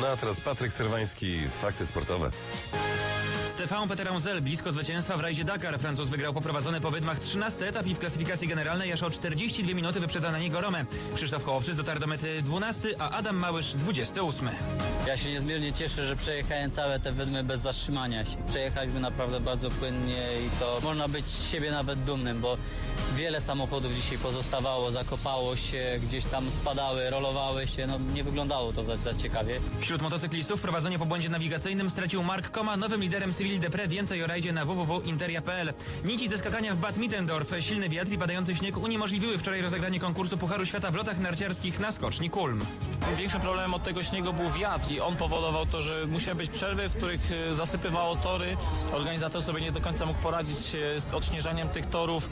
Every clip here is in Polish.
No a teraz Patryk Serwański, fakty sportowe. Stefan Peteranzel blisko zwycięstwa w rajdzie Dakar. Francuz wygrał poprowadzony po wydmach 13 etap i w klasyfikacji generalnej aż o 42 minuty wyprzedza na niego Romę. Krzysztof Hołowczyk dotarł do mety 12, a Adam Małysz 28. Ja się niezmiernie cieszę, że przejechałem całe te wydmy bez zatrzymania się. Przejechaliśmy naprawdę bardzo płynnie i to można być z siebie nawet dumnym, bo wiele samochodów dzisiaj pozostawało, zakopało się, gdzieś tam spadały, rolowały się, no nie wyglądało to za, za ciekawie. Wśród motocyklistów prowadzenie po błędzie nawigacyjnym stracił Mark Koma, nowym liderem Cyril Depre. Więcej o rajdzie na www.interia.pl. Nici ze skakania w Bad Mittendorf, silny wiatr i padający śnieg uniemożliwiły wczoraj rozegranie konkursu Pucharu Świata w lotach narciarskich na skoczni Kulm. Większym problemem od tego śniegu był wiatr i on powodował to, że musiały być przerwy, w których e, zasypywało tory. Organizator sobie nie do końca mógł poradzić e, z odśnieżaniem tych torów.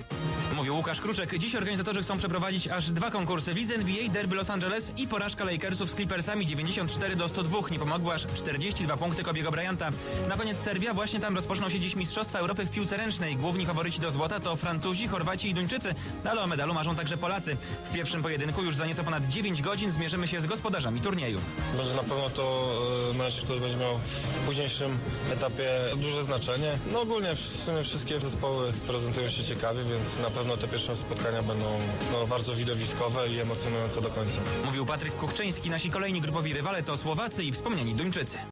Mówił Łukasz Kruczek. Dziś organizatorzy chcą przeprowadzić aż dwa konkursy w NBA, derby Los Angeles i porażka Lakersów z Clippersami 94 do 102. Nie pomogły aż 42 punkty Kobiego Bryanta. Na koniec Serbia. Właśnie tam rozpoczną się dziś Mistrzostwa Europy w piłce ręcznej. Główni faworyci do złota to Francuzi, Chorwaci i Duńczycy, ale o medalu marzą także Polacy. W pierwszym pojedynku już za nieco ponad 9 godzin zmierzymy się z gospodarzami turnieju. Będzie na pewno to e, mecz, który będzie miał w późniejszym etapie duże znaczenie. No ogólnie w sumie wszystkie zespoły prezentują się ciekawie, więc na pewno te pierwsze spotkania będą no, bardzo widowiskowe i emocjonujące do końca. Mówił Patryk Kuchczyński. Nasi kolejni grupowi rywale to Słowacy i wspomniani Duńczycy.